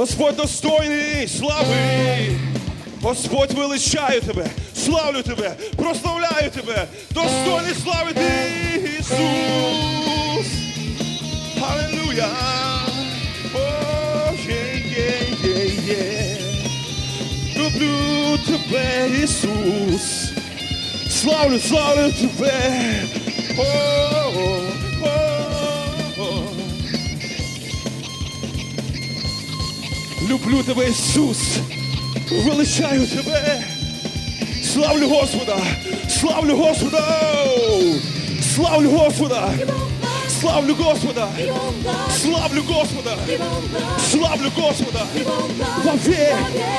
Господь достойний слави! Господь величаю тебе, славлю тебе, прославляю тебе, достойний слави ти, Ісус! Аллилуйя! О, є, є, є, є. Люблю тебе, Ісус! Славлю, славлю тебе! О, о, о, Люблю тебе, Ісус! Величаю тебе! Славлю Господа! Славлю Господа! Славлю Господа! Славлю Господа! Славлю Господа! Славлю Господа! Вовек!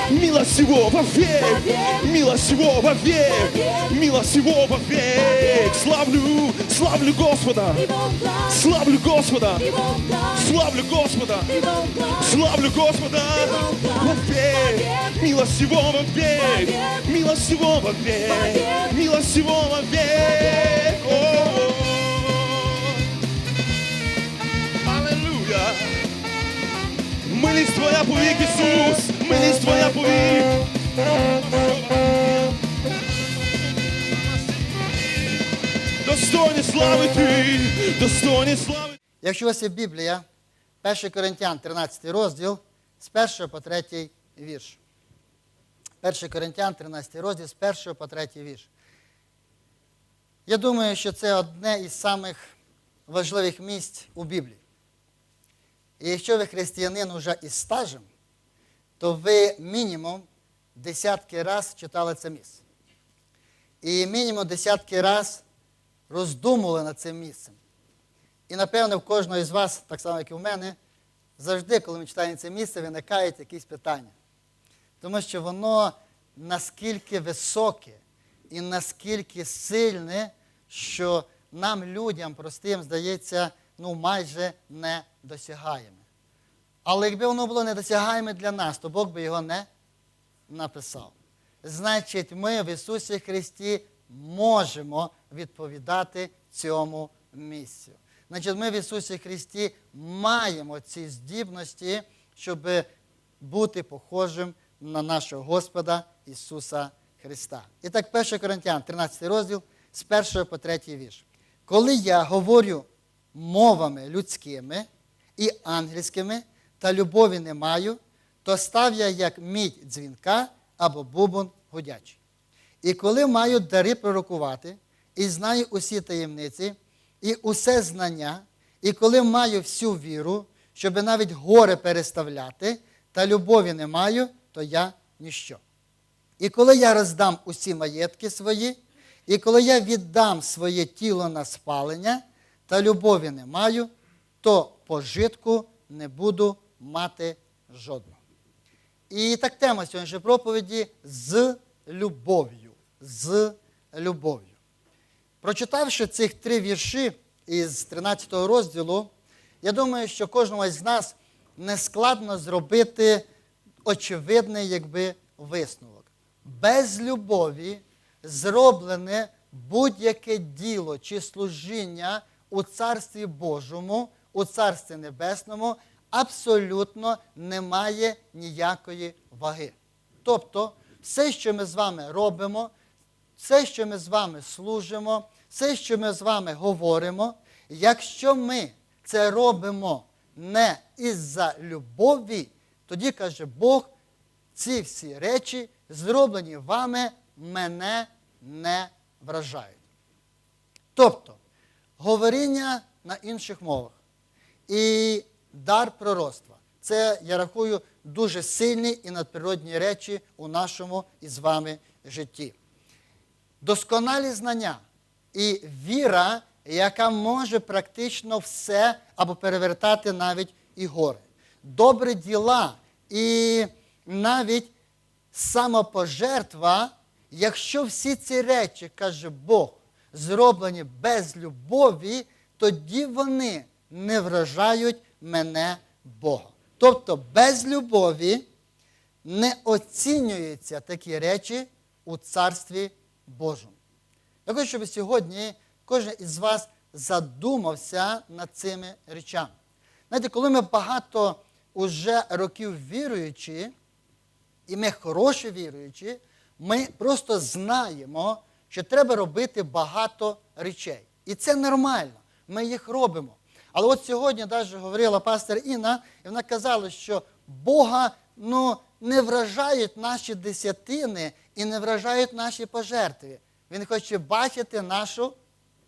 Милость его вовек! Милость его вовек! Милость его вовек! Славлю! Славлю Господа! Славлю Господа! Славлю Господа! Славлю Господа! Вовек! Милость его вовек! Милость его вовек! Милость его вовек! Милість Твоя повік, Ісус! Милість Твоя повік! Достойні слави Ти! Достойні слави! Якщо у вас є Біблія, 1 Коринтян, 13 розділ, з 1 по 3 вірш. 1 Коринтян, 13 розділ, з 1 по 3 вірш. Я думаю, що це одне із самих важливих місць у Біблії. І якщо ви християнин уже із стажем, то ви мінімум десятки раз читали це місце. І мінімум десятки раз роздумували над цим місцем. І напевно в кожного із вас, так само як і в мене, завжди, коли ми читаємо це місце, виникають якісь питання. Тому що воно наскільки високе і наскільки сильне, що нам, людям простим, здається, ну майже недосягаєме. Але якби воно було недосягаєме для нас, то Бог би його не написав. Значить, ми в Ісусі Христі можемо відповідати цьому місцю. Значить, ми в Ісусі Христі маємо ці здібності, щоб бути похожим на нашого Господа Ісуса Христа. І так, 1 Коринтян, 13 розділ, з 1 по 3 вірш. Коли я говорю мовами людськими і ангельськими, та любові не маю, то став я як мідь дзвінка або бубон гудячий. І коли маю дари пророкувати, і знаю усі таємниці, і усе знання, і коли маю всю віру, щоб навіть горе переставляти, та любові не маю, то я ніщо. І коли я роздам усі маєтки свої, і коли я віддам своє тіло на спалення, та любові не маю, то пожитку не буду мати жодного. І так тема сьогоднішньої проповіді з любов'ю. З любов'ю. Прочитавши цих три вірші із 13 розділу, я думаю, що кожному з нас не складно зробити очевидний якби, висновок. Без любові зроблене будь-яке діло чи служіння у Царстві Божому, у Царстві Небесному абсолютно не має ніякої ваги. Тобто, все, що ми з вами робимо, все, що ми з вами служимо, все, що ми з вами говоримо, якщо ми це робимо не із-за любові, тоді каже Бог, ці всі речі, зроблені вами, мене не вражають. Тобто, говоріння на інших мовах і дар пророцтва. Це, я рахую, дуже сильні і надприродні речі у нашому із вами житті. Досконалі знання і віра, яка може практично все або перевертати навіть і гори. Добрі діла і навіть самопожертва, якщо всі ці речі, каже Бог, зроблені без любові, тоді вони не вражають мене Богом. Тобто без любові не оцінюються такі речі у Царстві Божому. Я хочу, щоб сьогодні кожен із вас задумався над цими речами. Знаєте, коли ми багато уже років віруючи, і ми хороші віруючі, ми просто знаємо, що треба робити багато речей. І це нормально. Ми їх робимо. Але от сьогодні навіть говорила пастор Інна, і вона казала, що Бога ну, не вражають наші десятини і не вражають наші пожертви. Він хоче бачити нашу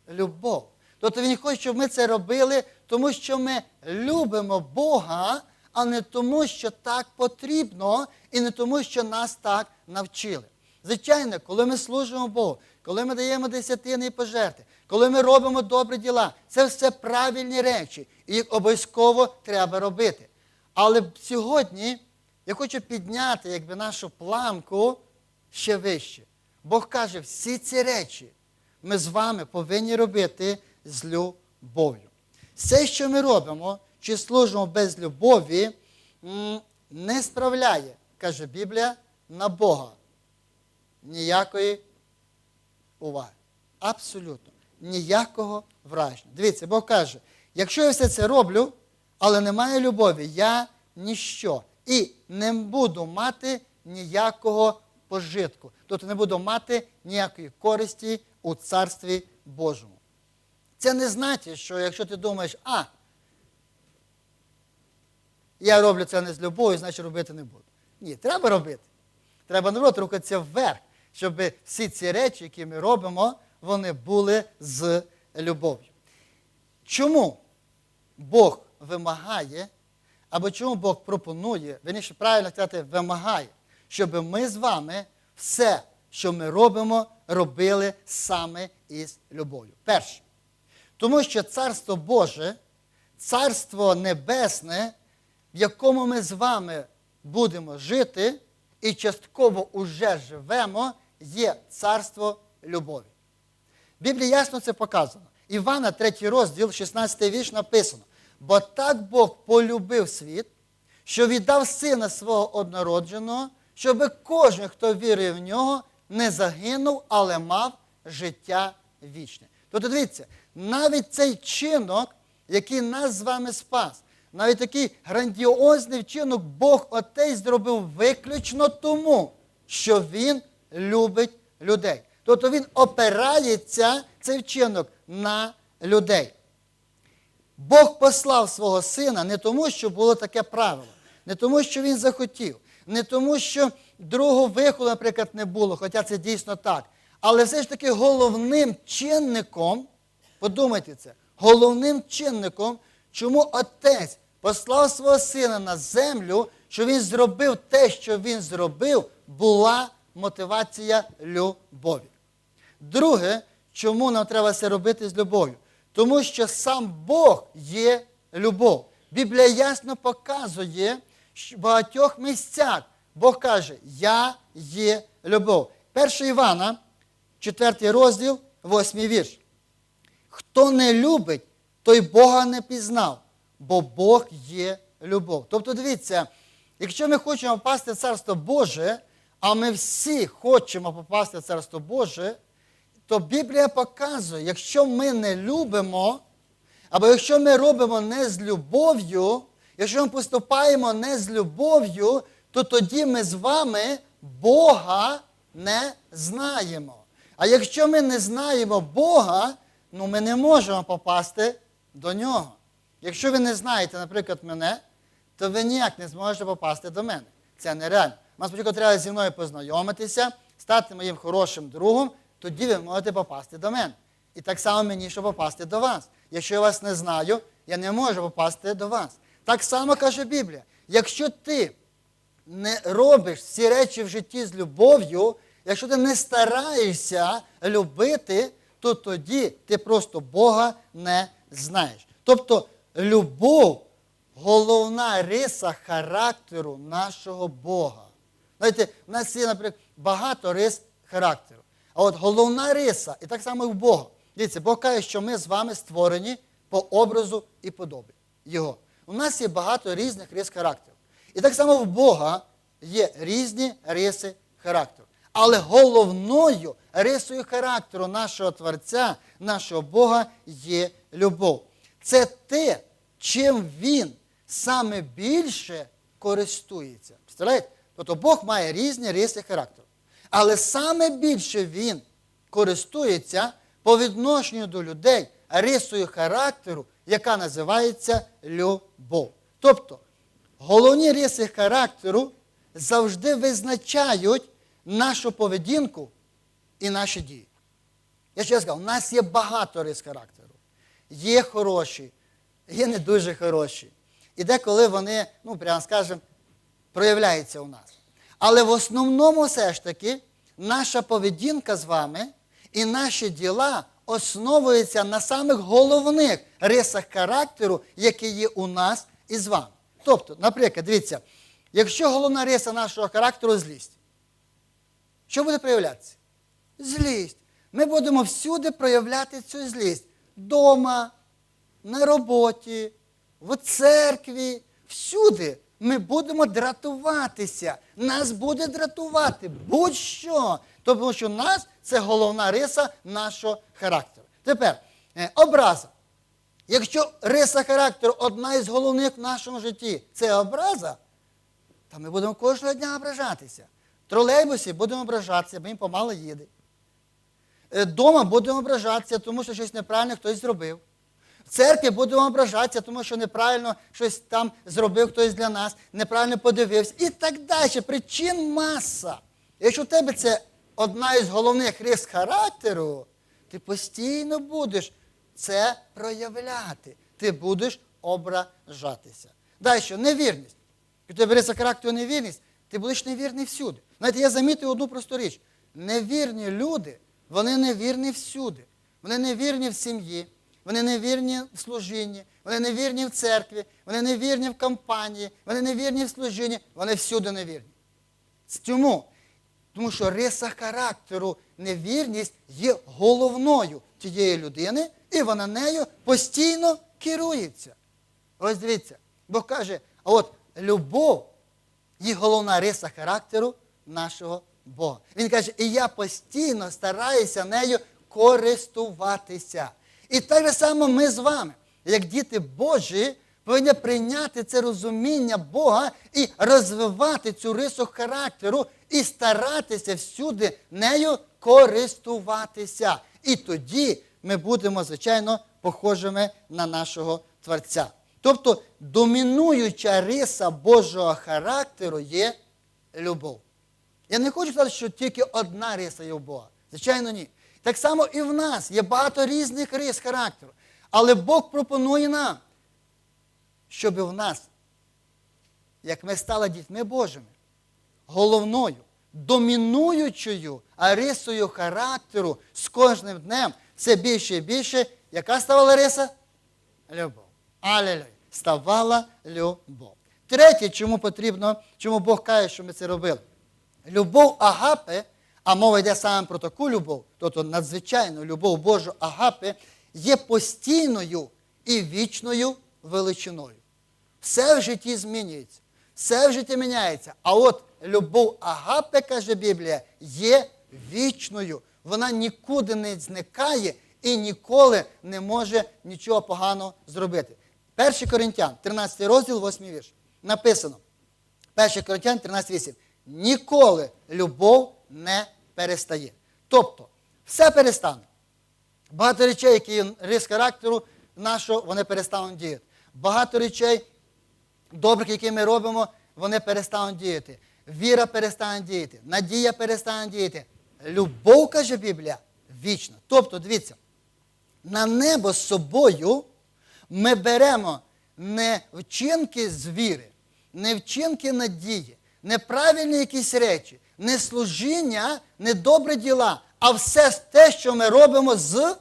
любов. Тобто Він хоче, щоб ми це робили, тому що ми любимо Бога, а не тому, що так потрібно, і не тому, що нас так навчили. Звичайно, коли ми служимо Богу, коли ми даємо десятини і пожерти, коли ми робимо добрі діла, це все правильні речі, і їх обов'язково треба робити. Але сьогодні я хочу підняти якби, нашу планку ще вище. Бог каже, всі ці речі ми з вами повинні робити з любов'ю. Все, що ми робимо, чи служимо без любові, не справляє, каже Біблія, на Бога ніякої уваги. Абсолютно. Ніякого враження. Дивіться, Бог каже, якщо я все це роблю, але немає любові, я ніщо. І не буду мати ніякого пожитку. Тобто не буду мати ніякої користі у Царстві Божому. Це не значить, що якщо ти думаєш, а, я роблю це не з любов'ю, значить робити не буду. Ні, треба робити. Треба наоборот рухатися вверх, щоб всі ці речі, які ми робимо, вони були з любов'ю. Чому Бог вимагає, або чому Бог пропонує, верніше правильно сказати, вимагає, щоб ми з вами все, що ми робимо, робили саме із любов'ю. Перше. Тому що Царство Боже, Царство Небесне, в якому ми з вами будемо жити, і частково уже живемо, є царство любові. В Біблії ясно це показано. Івана, 3 розділ, 16 вірш написано: бо так Бог полюбив світ, що віддав сина свого однородженого, щоб кожен, хто вірує в нього, не загинув, але мав життя вічне. Тобто, дивіться, навіть цей чинок, який нас з вами спас, навіть такий грандіозний вчинок Бог Отець зробив виключно тому, що Він любить людей. Тобто він опирається, цей вчинок, на людей. Бог послав свого сина не тому, що було таке правило, не тому, що він захотів, не тому, що другого виходу, наприклад, не було, хоча це дійсно так. Але все ж таки головним чинником, подумайте це, головним чинником, чому отець послав свого сина на землю, що він зробив те, що він зробив, була мотивація любові. Друге, чому нам треба це робити з любов'ю? Тому що сам Бог є любов. Біблія ясно показує, що в багатьох місцях Бог каже, Я є любов. 1 Івана, 4 розділ, 8 вірш. Хто не любить, той Бога не пізнав, бо Бог є любов. Тобто, дивіться, якщо ми хочемо попасти в Царство Боже, а ми всі хочемо попасти в Царство Боже, то Біблія показує, якщо ми не любимо, або якщо ми робимо не з любов'ю, якщо ми поступаємо не з любов'ю, то тоді ми з вами Бога не знаємо. А якщо ми не знаємо Бога, ну ми не можемо попасти до нього. Якщо ви не знаєте, наприклад, мене, то ви ніяк не зможете попасти до мене. Це нереально. Вам спочатку треба зі мною познайомитися, стати моїм хорошим другом, тоді ви можете попасти до мене. І так само мені, щоб попасти до вас. Якщо я вас не знаю, я не можу попасти до вас. Так само каже Біблія. Якщо ти не робиш всі речі в житті з любов'ю, якщо ти не стараєшся любити, то тоді ти просто Бога не знаєш. Тобто любов головна риса характеру нашого Бога. Знаєте, в нас є, наприклад, багато рис характеру. А от головна риса, і так само і в Бога. Дивіться, Бог каже, що ми з вами створені по образу і подобі Його. У нас є багато різних рис характеру. І так само в Бога є різні риси характеру. Але головною рисою характеру нашого Творця, нашого Бога є любов. Це те, чим Він саме більше користується. Представляєте? Тобто Бог має різні риси характеру. Але саме більше він користується по відношенню до людей рисою характеру, яка називається любов. Тобто, головні риси характеру завжди визначають нашу поведінку і наші дії. Я ще сказав, у нас є багато рис характеру. Є хороші, є не дуже хороші. І деколи вони, ну, прямо скажемо, проявляються у нас. Але в основному все ж таки наша поведінка з вами і наші діла основуються на самих головних рисах характеру, які є у нас і з вами. Тобто, наприклад, дивіться, якщо головна риса нашого характеру злість, що буде проявлятися? Злість. Ми будемо всюди проявляти цю злість. Дома, на роботі, в церкві, всюди ми будемо дратуватися. Нас буде дратувати будь-що. Тому що нас це головна риса нашого характеру. Тепер, е, образа. Якщо риса характеру одна із головних в нашому житті це образа, то ми будемо кожного дня ображатися. В тролейбусі будемо ображатися, бо він помало їде. Дома будемо ображатися, тому що щось неправильно хтось зробив. В церкві будемо ображатися, тому що неправильно щось там зробив хтось для нас, неправильно подивився. І так далі. Причин маса. Якщо в тебе це одна із головних рис характеру, ти постійно будеш це проявляти. Ти будеш ображатися. Далі, невірність. Якщо тебе риса характеру невірність, ти будеш невірний всюди. Знаєте, я замітив одну просту річ. Невірні люди, вони невірні всюди. Вони невірні в сім'ї, вони невірні в служінні, вони невірні в церкві, вони невірні в компанії, вони невірні в служінні, вони всюди невірні. Чому? Тому що риса характеру, невірність є головною тієї людини, і вона нею постійно керується. Ось дивіться, Бог каже, а от любов є головна риса характеру нашого Бога. Він каже, і я постійно стараюся нею користуватися. І так же само ми з вами, як діти Божі, повинні прийняти це розуміння Бога і розвивати цю рису характеру і старатися всюди нею користуватися. І тоді ми будемо, звичайно, похожими на нашого Творця. Тобто домінуюча риса Божого характеру є любов. Я не хочу сказати, що тільки одна риса є у Бога. Звичайно, ні. Так само і в нас є багато різних рис характеру. Але Бог пропонує нам, щоб в нас, як ми стали дітьми Божими, головною, домінуючою рисою характеру з кожним днем все більше і більше, яка ставала риса? Любов. Алілюя. Ставала любов. Третє, чому потрібно, чому Бог каже, що ми це робили. Любов Агапи, а мова йде саме про таку любов, тобто надзвичайну любов Божу Агапи, є постійною і вічною величиною. Все в житті змінюється, все в житті міняється. А от любов Агапи, каже Біблія, є вічною. Вона нікуди не зникає і ніколи не може нічого поганого зробити. 1 Коринтян, 13 розділ, 8 вірш. Написано. 1 Коринтян 13.8. Ніколи любов не перестає. Тобто, все перестане. Багато речей, які є рис характеру нашого, вони перестануть діяти. Багато речей, добрих, які ми робимо, вони перестануть діяти. Віра перестане діяти, надія перестане діяти. Любов, каже Біблія, вічна. Тобто, дивіться, на небо з собою ми беремо не вчинки з віри, не вчинки надії, неправильні якісь речі, не служіння, не добрі діла, а все те, що ми робимо з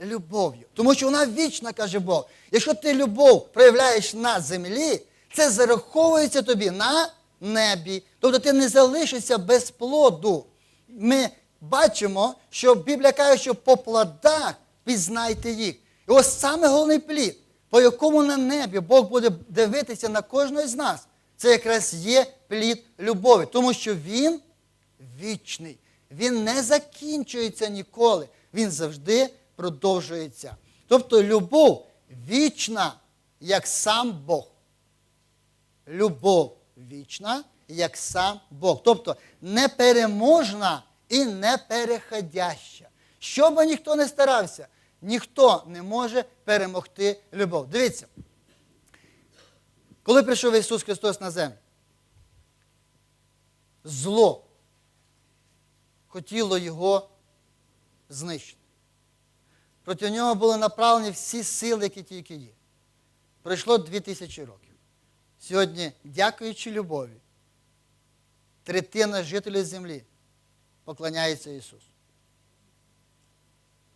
любов'ю. Тому що вона вічна, каже Бог. Якщо ти любов проявляєш на землі, це зараховується тобі на небі. Тобто ти не залишишся без плоду. Ми бачимо, що Біблія каже, що по плодах пізнайте їх. І ось саме головний плід, по якому на небі Бог буде дивитися на кожного з нас, це якраз є плід любові, тому що він вічний. Він не закінчується ніколи, він завжди продовжується. Тобто любов вічна, як сам Бог. любов вічна, як сам Бог. Тобто непереможна і непереходяща. Що би ніхто не старався, ніхто не може перемогти любов. Дивіться, коли прийшов Ісус Христос на землю, зло хотіло його знищити. Проти нього були направлені всі сили, які тільки є. Пройшло дві тисячі років. Сьогодні, дякуючи любові, третина жителів землі поклоняється Ісусу.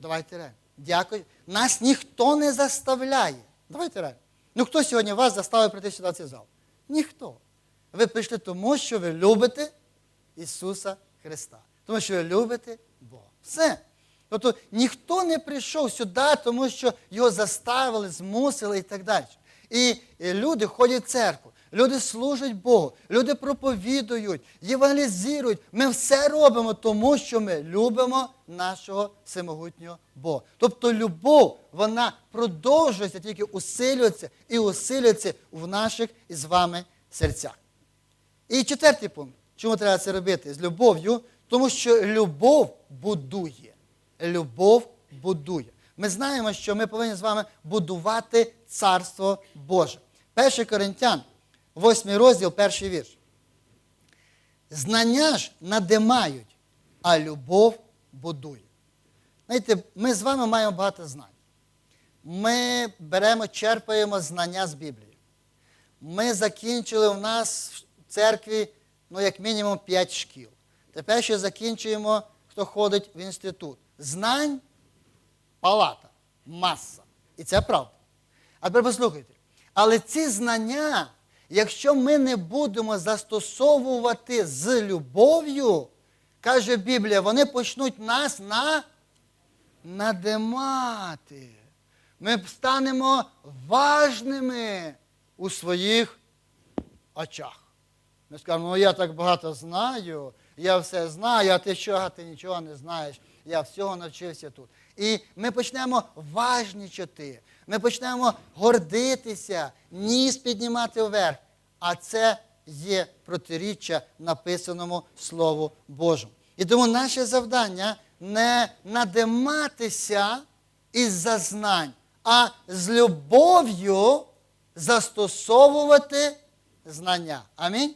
Давайте реально. Дякую. Нас ніхто не заставляє. Давайте реально. Ну хто сьогодні вас заставив прийти сюди в цей зал? Ніхто. Ви прийшли тому, що ви любите Ісуса Христа. Тому що ви любите Бога. Все. Тобто ніхто не прийшов сюди, тому що його заставили, змусили і так далі. І люди ходять в церкву, люди служать Богу, люди проповідують, євангелізують. Ми все робимо, тому що ми любимо нашого всемогутнього Бога. Тобто любов, вона продовжується, тільки усилюється і усилюється в наших із вами серцях. І четвертий пункт. Чому треба це робити? З любов'ю? Тому що любов будує. Любов будує. Ми знаємо, що ми повинні з вами будувати Царство Боже. 1 Коринтян, 8 розділ, перший вірш. Знання ж надимають, а любов будує. Знаєте, ми з вами маємо багато знань. Ми беремо, черпаємо знання з Біблії. Ми закінчили у нас в церкві, ну, як мінімум, 5 шкіл. Тепер ще закінчуємо, хто ходить в інститут. Знань палата, маса. І це правда. А тепер послухайте. Але ці знання, якщо ми не будемо застосовувати з любов'ю, каже Біблія, вони почнуть нас на надимати. Ми станемо важними у своїх очах. Ми скажемо, ну я так багато знаю, я все знаю, а ти що, а ти нічого не знаєш. Я всього навчився тут. І ми почнемо важнічати, ми почнемо гордитися, ніс піднімати вверх. А це є протиріччя написаному Слову Божому. І тому наше завдання не надиматися із-за знань, а з любов'ю застосовувати знання. Амінь.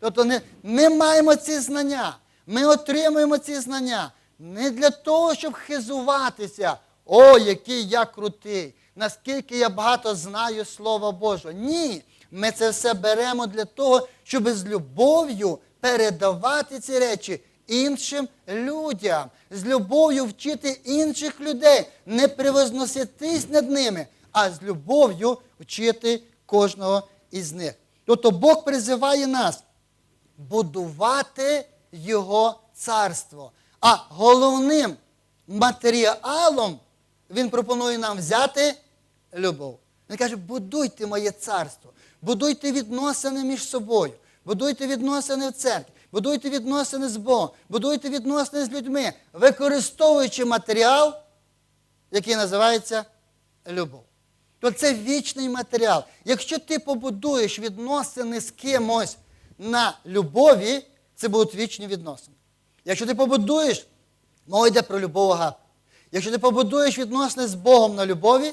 Тобто не, ми маємо ці знання, ми отримуємо ці знання не для того, щоб хизуватися. О, який я крутий, наскільки я багато знаю Слова Божого. Ні, ми це все беремо для того, щоб з любов'ю передавати ці речі іншим людям, з любов'ю вчити інших людей, не превозноситись над ними, а з любов'ю вчити кожного із них. Тобто Бог призиває нас будувати Його царство. А головним матеріалом Він пропонує нам взяти любов. Він каже, будуйте моє царство, будуйте відносини між собою, будуйте відносини в церкві, будуйте відносини з Богом, будуйте відносини з людьми, використовуючи матеріал, який називається любов. То це вічний матеріал. Якщо ти побудуєш відносини з кимось на любові, це будуть вічні відносини. Якщо ти побудуєш, мова йде про любов агапи. Якщо ти побудуєш відносини з Богом на любові,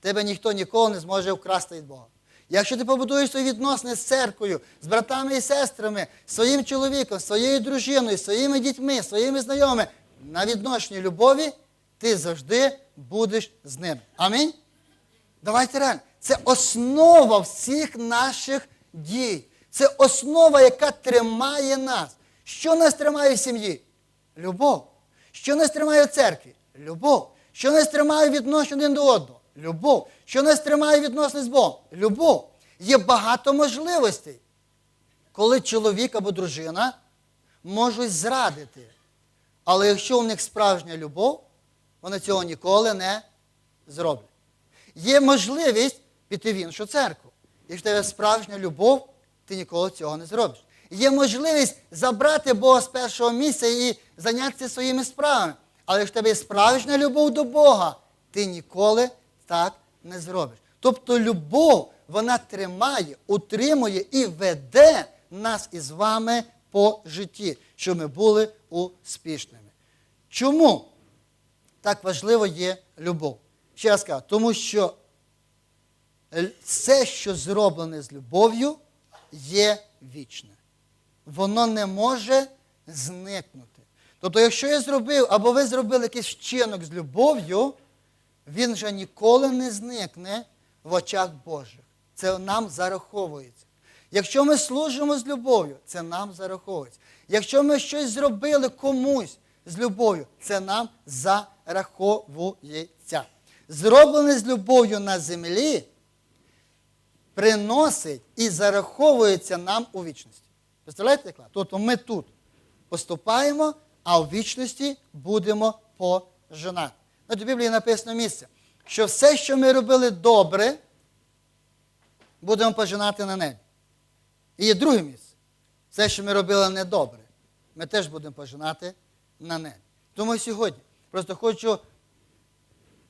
тебе ніхто ніколи не зможе вкрасти від Бога. Якщо ти побудуєш свої відносини з церквою, з братами і сестрами, своїм чоловіком, своєю дружиною, своїми дітьми, своїми знайомими на відношенні любові, ти завжди будеш з ним. Амінь. Давайте реально. Це основа всіх наших дій. Це основа, яка тримає нас. Що нас тримає в сім'ї? Любов. Що нас тримає в церкві? Любов. Що нас тримає відношення один до одного? Любов. Що нас тримає відносини з Богом? Любов. Є багато можливостей, коли чоловік або дружина можуть зрадити. Але якщо у них справжня любов, вони цього ніколи не зроблять. Є можливість піти в іншу церкву. Якщо в тебе справжня любов, ти ніколи цього не зробиш. Є можливість забрати Бога з першого місця і зайнятися своїми справами. Але якщо в тебе є справжня любов до Бога, ти ніколи так не зробиш. Тобто любов, вона тримає, утримує і веде нас із вами по житті, щоб ми були успішними. Чому так важливо є любов? Ще раз кажу, тому що все, що зроблене з любов'ю, є вічне. Воно не може зникнути. Тобто, якщо я зробив, або ви зробили якийсь вчинок з любов'ю, він вже ніколи не зникне в очах Божих. Це нам зараховується. Якщо ми служимо з любов'ю, це нам зараховується. Якщо ми щось зробили комусь з любов'ю, це нам зараховується. Зроблене з любов'ю на землі приносить і зараховується нам у вічності. Представляєте, як? Тобто ми тут поступаємо, а в вічності будемо пожинати. Знаєте, в Біблії написано місце, що все, що ми робили добре, будемо пожинати на небі. І є друге місце. Все, що ми робили недобре, ми теж будемо пожинати на небі. Тому сьогодні просто хочу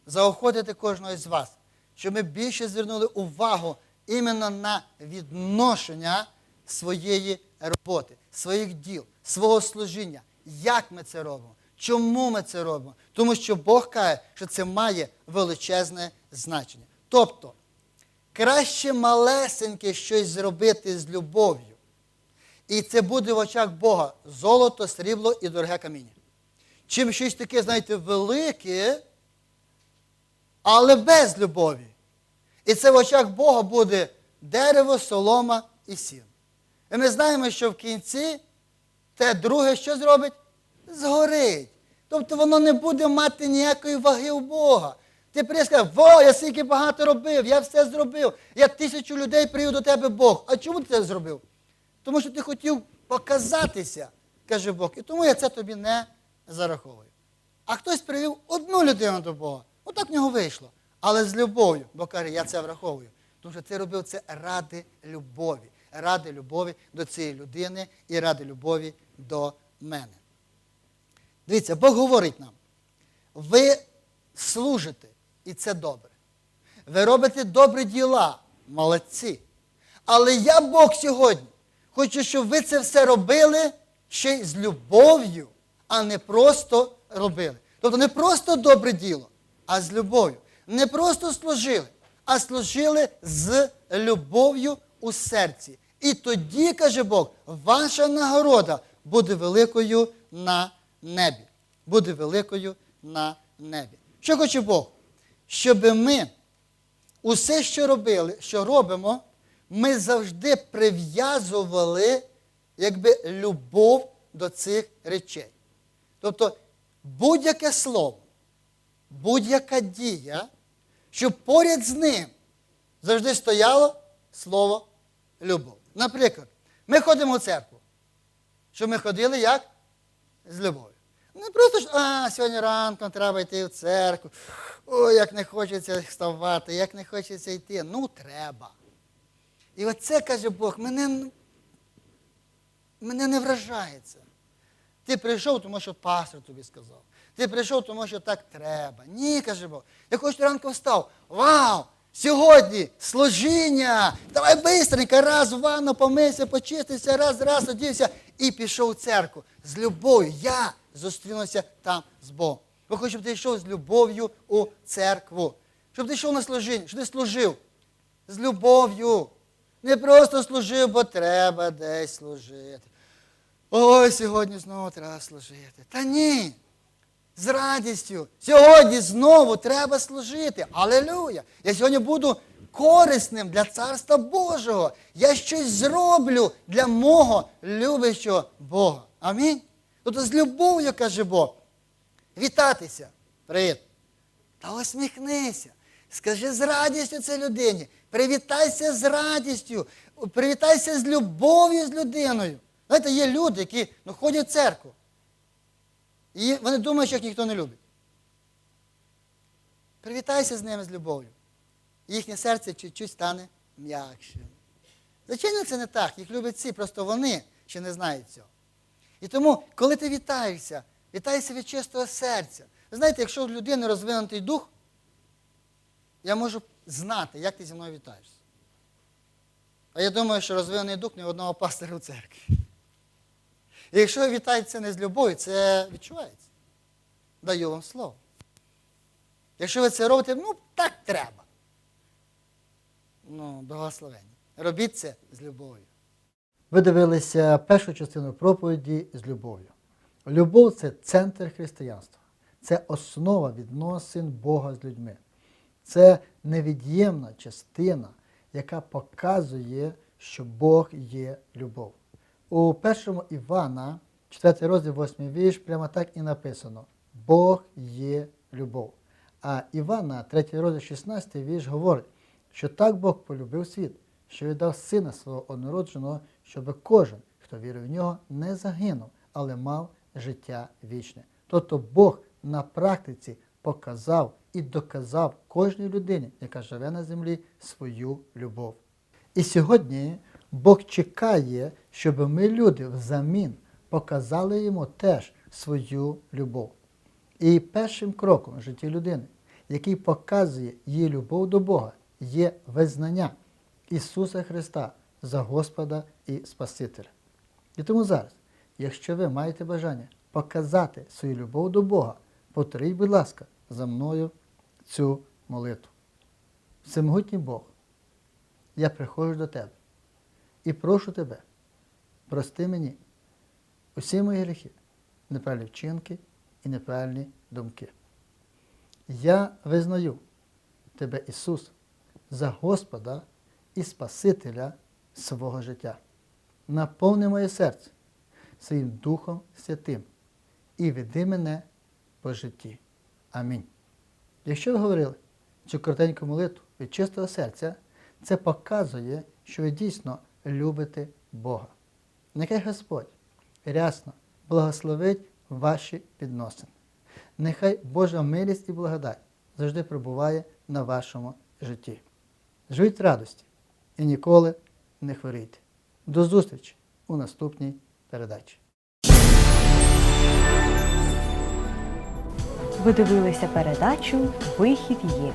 заохотити кожного з вас, щоб ми більше звернули увагу іменно на відношення своєї роботи, своїх діл, свого служіння. Як ми це робимо? Чому ми це робимо? Тому що Бог каже, що це має величезне значення. Тобто, краще малесеньке щось зробити з любов'ю. І це буде в очах Бога золото, срібло і дороге каміння. Чим щось таке, знаєте, велике, але без любові. І це в очах Бога буде дерево, солома і сін. І ми знаємо, що в кінці те друге що зробить? Згорить. Тобто воно не буде мати ніякої ваги у Бога. Ти прийдеш во, я стільки багато робив, я все зробив, я тисячу людей привів до тебе Бог. А чому ти це зробив? Тому що ти хотів показатися, каже Бог, і тому я це тобі не зараховую. А хтось привів одну людину до Бога. Отак в нього вийшло. Але з любов'ю, бо каже, я це враховую. Тому що ти робив це ради любові, ради любові до цієї людини і ради любові до мене. Дивіться, Бог говорить нам, ви служите, і це добре. Ви робите добрі діла, молодці. Але я Бог сьогодні хочу, щоб ви це все робили ще й з любов'ю, а не просто робили. Тобто не просто добре діло, а з любов'ю. Не просто служили, а служили з любов'ю у серці. І тоді, каже Бог, ваша нагорода буде великою на небі. Буде великою на небі. Що хоче Бог? Щоб ми усе, що робили, що робимо, ми завжди прив'язували якби, любов до цих речей. Тобто будь-яке слово, будь-яка дія, щоб поряд з ним завжди стояло слово любов. Наприклад, ми ходимо в церкву. Що ми ходили як? З любов'ю. Не просто ж, а, сьогодні ранком треба йти в церкву. Ой, як не хочеться вставати, як не хочеться йти. Ну, треба. І оце, каже Бог, мене, мене не вражається. Ти прийшов, тому що пастор тобі сказав. Ти прийшов, тому що так треба. Ні, каже Бог. Я хочу ранку встав. Вау! Сьогодні служіння! Давай бистренько, раз в ванну помився, почистився, раз, раз, одівся і пішов в церкву. З любов'ю. Я зустрінуся там з Богом. Бо хочу, щоб ти йшов з любов'ю у церкву. Щоб ти йшов на служіння, щоб ти служив з любов'ю. Не просто служив, бо треба десь служити. Ой, сьогодні знову треба служити. Та ні. З радістю. Сьогодні знову треба служити. Алелюя! Я сьогодні буду корисним для Царства Божого. Я щось зроблю для мого любящого Бога. Амінь. Тобто з любов'ю, каже Бог, вітатися. Привіт. Та усміхнися. Скажи з радістю цій людині. Привітайся з радістю. Привітайся з любов'ю з людиною. Знаєте, є люди, які ну, ходять в церкву. І вони думають, що їх ніхто не любить. Привітайся з ними з любов'ю. Їхнє серце чуть-чуть стане м'якшим. Звичайно, це не так. Їх люблять всі, просто вони ще не знають цього. І тому, коли ти вітаєшся, вітайся від чистого серця. Ви знаєте, якщо у людини розвинутий дух, я можу знати, як ти зі мною вітаєшся. А я думаю, що розвинений дух ні одного пастиря в церкві. І якщо ви вітаєтеся не з любов'ю, це відчувається. Даю вам слово. Якщо ви це робите, ну так треба. Ну, благословення. Робіть це з любов'ю. Ви дивилися першу частину проповіді з любов'ю. Любов це центр християнства, це основа відносин Бога з людьми. Це невід'ємна частина, яка показує, що Бог є любов. У першому Івана, 4 розділ 8 вірш, прямо так і написано: Бог є любов. А Івана, 3 розділ 16 вірш говорить, що так Бог полюбив світ, що віддав сина свого однородженого, щоб кожен, хто вірив в нього, не загинув, але мав життя вічне. Тобто Бог на практиці показав і доказав кожній людині, яка живе на землі, свою любов. І сьогодні Бог чекає, щоб ми, люди, взамін показали йому теж свою любов. І першим кроком в житті людини, який показує її любов до Бога, є визнання Ісуса Христа за Господа і Спасителя. І тому зараз, якщо ви маєте бажання показати свою любов до Бога, повторіть, будь ласка, за мною цю молитву. Всемогутній Бог, я приходжу до Тебе і прошу Тебе, прости мені усі мої гріхи, неправильні вчинки і неправильні думки. Я визнаю Тебе, Ісус, за Господа і Спасителя свого життя. Наповни моє серце своїм Духом Святим і веди мене по житті. Амінь. Якщо ви говорили цю коротеньку молитву від чистого серця, це показує, що ви дійсно любите Бога. Нехай Господь рясно благословить ваші відносини. Нехай Божа милість і благодать завжди перебуває на вашому житті. Живіть в радості і ніколи не хворійте. До зустрічі у наступній передачі. Ви дивилися передачу Вихід є.